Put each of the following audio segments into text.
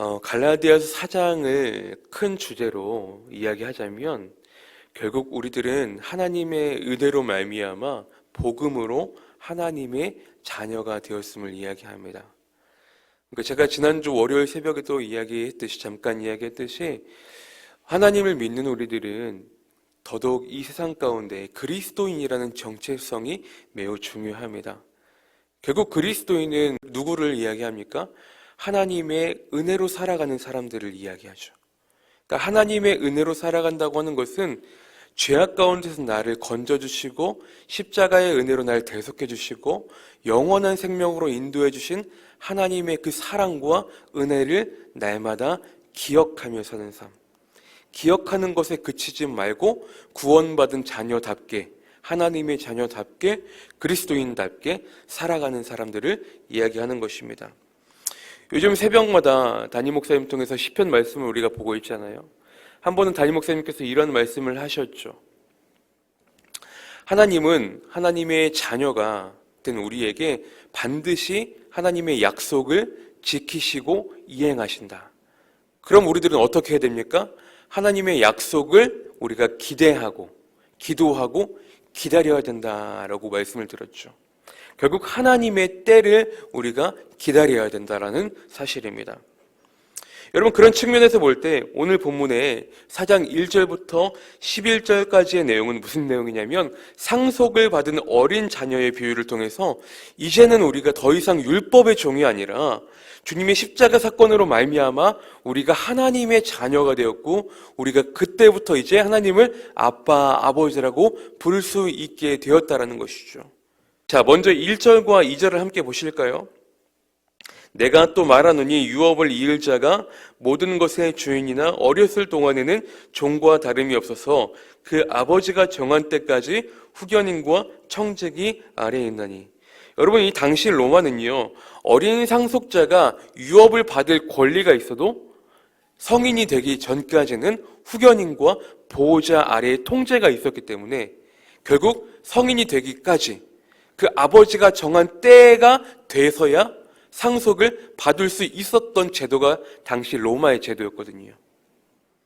어, 갈라디아서 4장을 큰 주제로 이야기하자면 결국 우리들은 하나님의 의대로 말미암아 복음으로 하나님의 자녀가 되었음을 이야기합니다. 그러니까 제가 지난주 월요일 새벽에도 이야기했듯이 잠깐 이야기했듯이 하나님을 믿는 우리들은 더더욱 이 세상 가운데 그리스도인이라는 정체성이 매우 중요합니다. 결국 그리스도인은 누구를 이야기합니까? 하나님의 은혜로 살아가는 사람들을 이야기하죠. 그러니까 하나님의 은혜로 살아간다고 하는 것은 죄악 가운데서 나를 건져주시고 십자가의 은혜로 날 대속해주시고 영원한 생명으로 인도해주신 하나님의 그 사랑과 은혜를 날마다 기억하며 사는 삶. 기억하는 것에 그치지 말고 구원받은 자녀답게 하나님의 자녀답게 그리스도인답게 살아가는 사람들을 이야기하는 것입니다. 요즘 새벽마다 담임 목사님 통해서 시편 말씀을 우리가 보고 있잖아요. 한 번은 담임 목사님께서 이런 말씀을 하셨죠. 하나님은 하나님의 자녀가 된 우리에게 반드시 하나님의 약속을 지키시고 이행하신다. 그럼 우리들은 어떻게 해야 됩니까? 하나님의 약속을 우리가 기대하고 기도하고 기다려야 된다라고 말씀을 드렸죠. 결국 하나님의 때를 우리가 기다려야 된다라는 사실입니다. 여러분 그런 측면에서 볼 때 오늘 본문의 4장 1절부터 11절까지의 내용은 무슨 내용이냐면 상속을 받은 어린 자녀의 비유를 통해서 이제는 우리가 더 이상 율법의 종이 아니라 주님의 십자가 사건으로 말미암아 우리가 하나님의 자녀가 되었고 우리가 그때부터 이제 하나님을 아빠 아버지라고 부를 수 있게 되었다라는 것이죠. 자, 먼저 1절과 2절을 함께 보실까요? 내가 또 말하노니 유업을 이을 자가 모든 것의 주인이나 어렸을 동안에는 종과 다름이 없어서 그 아버지가 정한 때까지 후견인과 청직이 아래에 있나니 여러분 이 당시 로마는요 어린 상속자가 유업을 받을 권리가 있어도 성인이 되기 전까지는 후견인과 보호자 아래에 통제가 있었기 때문에 결국 성인이 되기까지 그 아버지가 정한 때가 돼서야 상속을 받을 수 있었던 제도가 당시 로마의 제도였거든요.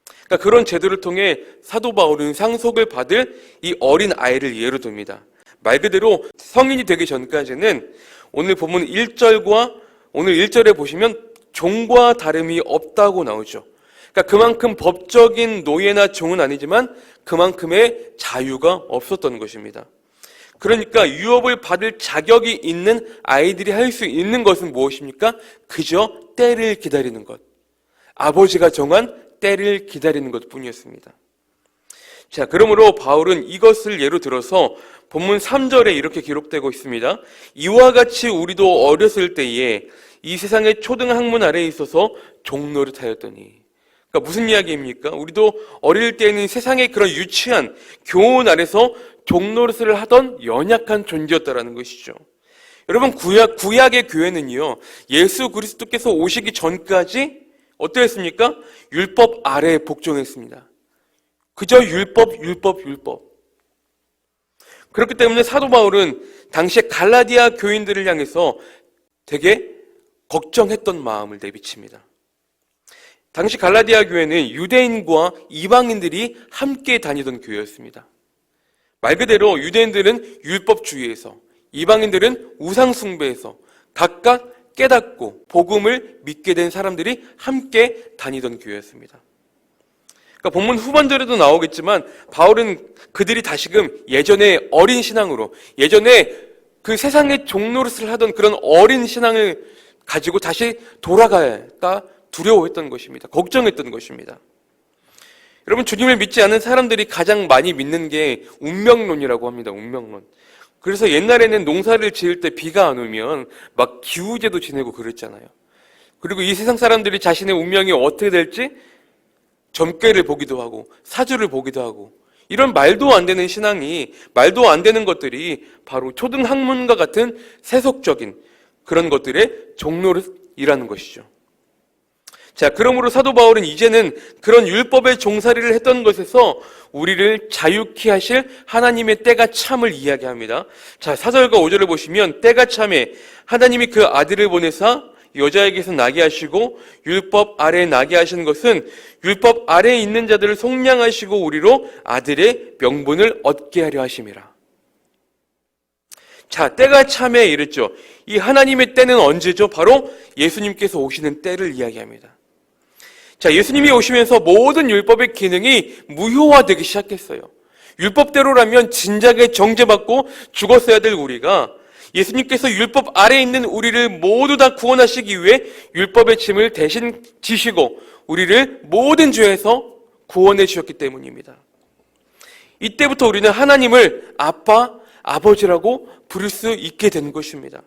그러니까 그런 제도를 통해 사도 바울은 상속을 받을 이 어린 아이를 예로 듭니다. 말 그대로 성인이 되기 전까지는 오늘 본문 1절과 오늘 1절에 보시면 종과 다름이 없다고 나오죠. 그러니까 그만큼 법적인 노예나 종은 아니지만 그만큼의 자유가 없었던 것입니다. 그러니까 유업을 받을 자격이 있는 아이들이 할 수 있는 것은 무엇입니까? 그저 때를 기다리는 것. 아버지가 정한 때를 기다리는 것 뿐이었습니다. 자, 그러므로 바울은 이것을 예로 들어서 본문 3절에 이렇게 기록되고 있습니다. 이와 같이 우리도 어렸을 때에 이 세상의 초등 학문 아래에 있어서 종노릇하였더니 그러니까 무슨 이야기입니까? 우리도 어릴 때는 세상의 그런 유치한 교훈 아래서 종노릇을 하던 연약한 존재였다라는 것이죠. 여러분 구약 구약의 교회는요 예수 그리스도께서 오시기 전까지 어떠했습니까? 율법 아래에 복종했습니다. 그저 율법, 율법, 율법. 그렇기 때문에 사도 바울은 당시에 갈라디아 교인들을 향해서 되게 걱정했던 마음을 내비칩니다. 당시 갈라디아 교회는 유대인과 이방인들이 함께 다니던 교회였습니다. 말 그대로 유대인들은 율법주의에서 이방인들은 우상숭배에서 각각 깨닫고 복음을 믿게 된 사람들이 함께 다니던 교회였습니다. 그러니까 본문 후반절에도 나오겠지만 바울은 그들이 다시금 예전에 어린 신앙으로 예전에 그 세상의 종노릇을 하던 그런 어린 신앙을 가지고 다시 돌아갈까 두려워했던 것입니다. 걱정했던 것입니다. 여러분 주님을 믿지 않는 사람들이 가장 많이 믿는 게 운명론이라고 합니다. 운명론. 그래서 옛날에는 농사를 지을 때 비가 안 오면 막 기우제도 지내고 그랬잖아요. 그리고 이 세상 사람들이 자신의 운명이 어떻게 될지 점괘를 보기도 하고 사주를 보기도 하고 이런 말도 안 되는 신앙이 말도 안 되는 것들이 바로 초등 학문과 같은 세속적인 그런 것들의 종로를이라는 것이죠. 자, 그러므로 사도 바울은 이제는 그런 율법의 종살이를 했던 것에서 우리를 자유케 하실 하나님의 때가 참을 이야기합니다. 자, 4절과 5절을 보시면 때가 참에 하나님이 그 아들을 보내사 여자에게서 나게 하시고 율법 아래에 나게 하시는 것은 율법 아래에 있는 자들을 속량하시고 우리로 아들의 명분을 얻게 하려 하심이라. 자, 때가 참에 이랬죠. 이 하나님의 때는 언제죠? 바로 예수님께서 오시는 때를 이야기합니다. 자, 예수님이 오시면서 모든 율법의 기능이 무효화되기 시작했어요. 율법대로라면 진작에 정죄받고 죽었어야 될 우리가 예수님께서 율법 아래에 있는 우리를 모두 다 구원하시기 위해 율법의 짐을 대신 지시고 우리를 모든 죄에서 구원해 주셨기 때문입니다. 이때부터 우리는 하나님을 아빠, 아버지라고 부를 수 있게 된 것입니다.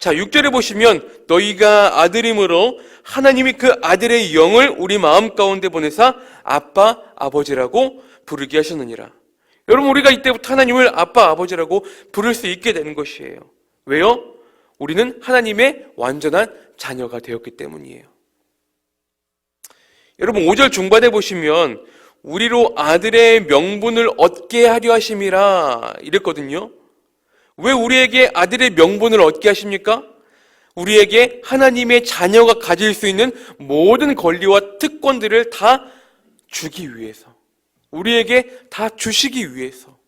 자, 6절에 보시면 너희가 아들임으로 하나님이 그 아들의 영을 우리 마음 가운데 보내사 아빠, 아버지라고 부르게 하셨느니라. 여러분, 우리가 이때부터 하나님을 아빠, 아버지라고 부를 수 있게 되는 것이에요. 왜요? 우리는 하나님의 완전한 자녀가 되었기 때문이에요. 여러분, 5절 중반에 보시면 우리로 아들의 명분을 얻게 하려 하심이라 이랬거든요. 왜 우리에게 아들의 명분을 얻게 하십니까? 우리에게 하나님의 자녀가 가질 수 있는 모든 권리와 특권들을 다 주기 위해서. 우리에게 다 주시기 위해서.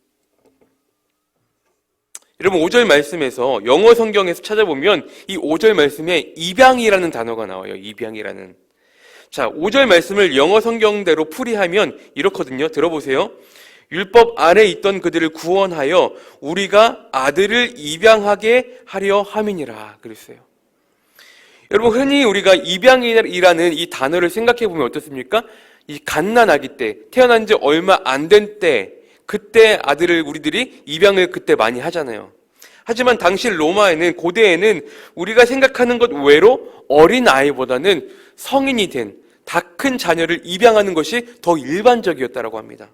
여러분 5절 말씀에서 영어 성경에서 찾아보면 이 5절 말씀에 입양이라는 단어가 나와요. 입양이라는. 자, 5절 말씀을 영어 성경대로 풀이하면 이렇거든요. 들어보세요. 율법 아래 있던 그들을 구원하여 우리가 아들을 입양하게 하려 함이니라 그랬어요. 여러분 흔히 우리가 입양이라는 이 단어를 생각해 보면 어떻습니까? 이 갓난아기 때 태어난 지 얼마 안 된 때 그때 아들을 우리들이 입양을 그때 많이 하잖아요. 하지만 당시 로마에는 고대에는 우리가 생각하는 것 외로 어린 아이보다는 성인이 된 다 큰 자녀를 입양하는 것이 더 일반적이었다라고 합니다.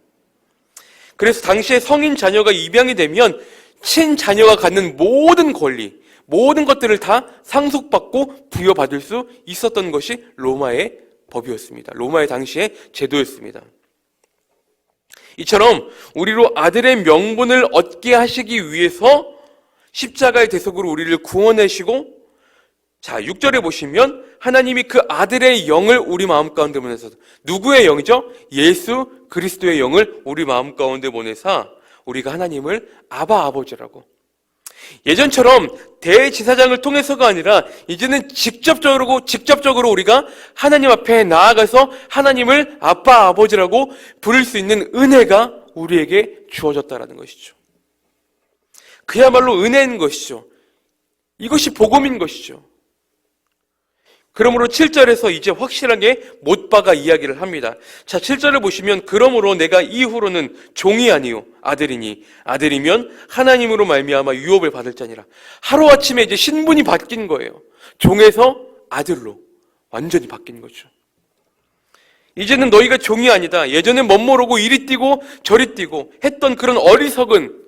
그래서 당시에 성인 자녀가 입양이 되면 친자녀가 갖는 모든 권리, 모든 것들을 다 상속받고 부여받을 수 있었던 것이 로마의 법이었습니다. 로마의 당시의 제도였습니다. 이처럼 우리로 아들의 명분을 얻게 하시기 위해서 십자가의 대속으로 우리를 구원하시고 자, 6절에 보시면 하나님이 그 아들의 영을 우리 마음 가운데 보내서 누구의 영이죠? 예수 그리스도의 영을 우리 마음 가운데 보내사 우리가 하나님을 아바 아버지라고 예전처럼 대지사장을 통해서가 아니라 이제는 직접적으로 직접적으로 우리가 하나님 앞에 나아가서 하나님을 아빠 아버지라고 부를 수 있는 은혜가 우리에게 주어졌다라는 것이죠. 그야말로 은혜인 것이죠. 이것이 복음인 것이죠. 그러므로 7절에서 이제 확실하게 못 박아 이야기를 합니다. 자, 7절을 보시면 그러므로 내가 이후로는 종이 아니요 아들이니 아들이면 하나님으로 말미암아 유업을 받을 자니라. 하루아침에 이제 신분이 바뀐 거예요. 종에서 아들로 완전히 바뀐 거죠. 이제는 너희가 종이 아니다. 예전에 멋모르고 이리 뛰고 저리 뛰고 했던 그런 어리석은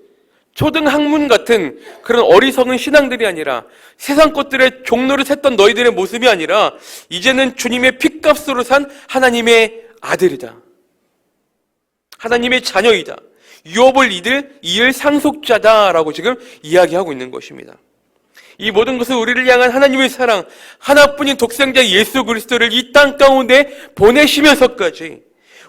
초등학문 같은 그런 어리석은 신앙들이 아니라 세상 것들의 종로를 샜던 너희들의 모습이 아니라 이제는 주님의 핏값으로 산 하나님의 아들이다. 하나님의 자녀이다. 유업을 이들 이을 상속자다라고 지금 이야기하고 있는 것입니다. 이 모든 것은 우리를 향한 하나님의 사랑, 하나뿐인 독생자 예수 그리스도를 이 땅 가운데 보내시면서까지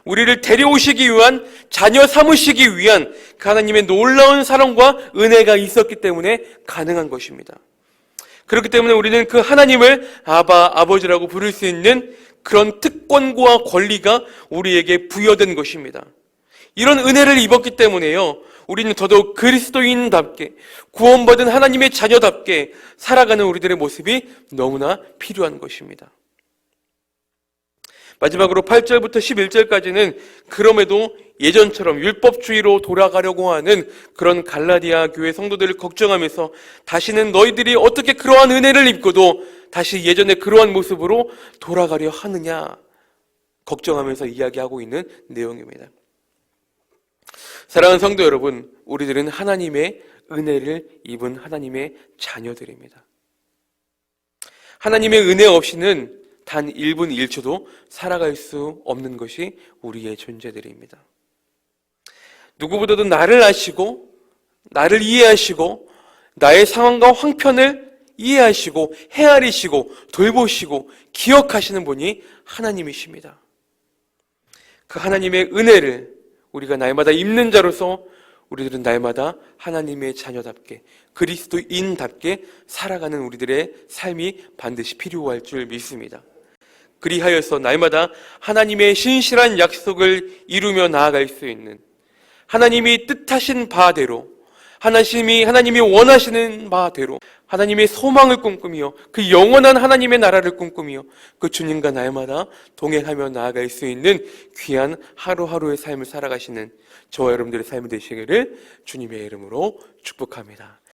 우리를 데려오시기 위한 자녀 삼으시기 위한 그 하나님의 놀라운 사랑과 은혜가 있었기 때문에 가능한 것입니다. 그렇기 때문에 우리는 그 하나님을 아바 아버지라고 부를 수 있는 그런 특권과 권리가 우리에게 부여된 것입니다. 이런 은혜를 입었기 때문에요. 우리는 더더욱 그리스도인답게 구원받은 하나님의 자녀답게 살아가는 우리들의 모습이 너무나 필요한 것입니다. 마지막으로 8절부터 11절까지는 그럼에도 예전처럼 율법주의로 돌아가려고 하는 그런 갈라디아 교회 성도들을 걱정하면서 다시는 너희들이 어떻게 그러한 은혜를 입고도 다시 예전의 그러한 모습으로 돌아가려 하느냐 걱정하면서 이야기하고 있는 내용입니다. 사랑하는 성도 여러분, 우리들은 하나님의 은혜를 입은 하나님의 자녀들입니다. 하나님의 은혜 없이는 단 1분 1초도 살아갈 수 없는 것이 우리의 존재들입니다. 누구보다도 나를 아시고, 나를 이해하시고, 나의 상황과 황편을 이해하시고 헤아리시고 돌보시고 기억하시는 분이 하나님이십니다. 그 하나님의 은혜를 우리가 날마다 입는 자로서 우리들은 날마다 하나님의 자녀답게 그리스도인답게 살아가는 우리들의 삶이 반드시 필요할 줄 믿습니다. 그리하여서 날마다 하나님의 신실한 약속을 이루며 나아갈 수 있는 하나님이 뜻하신 바대로 하나님이 하나님이 원하시는 바대로 하나님의 소망을 꿈꾸며 그 영원한 하나님의 나라를 꿈꾸며 그 주님과 날마다 동행하며 나아갈 수 있는 귀한 하루하루의 삶을 살아가시는 저와 여러분들의 삶이 되시기를 주님의 이름으로 축복합니다.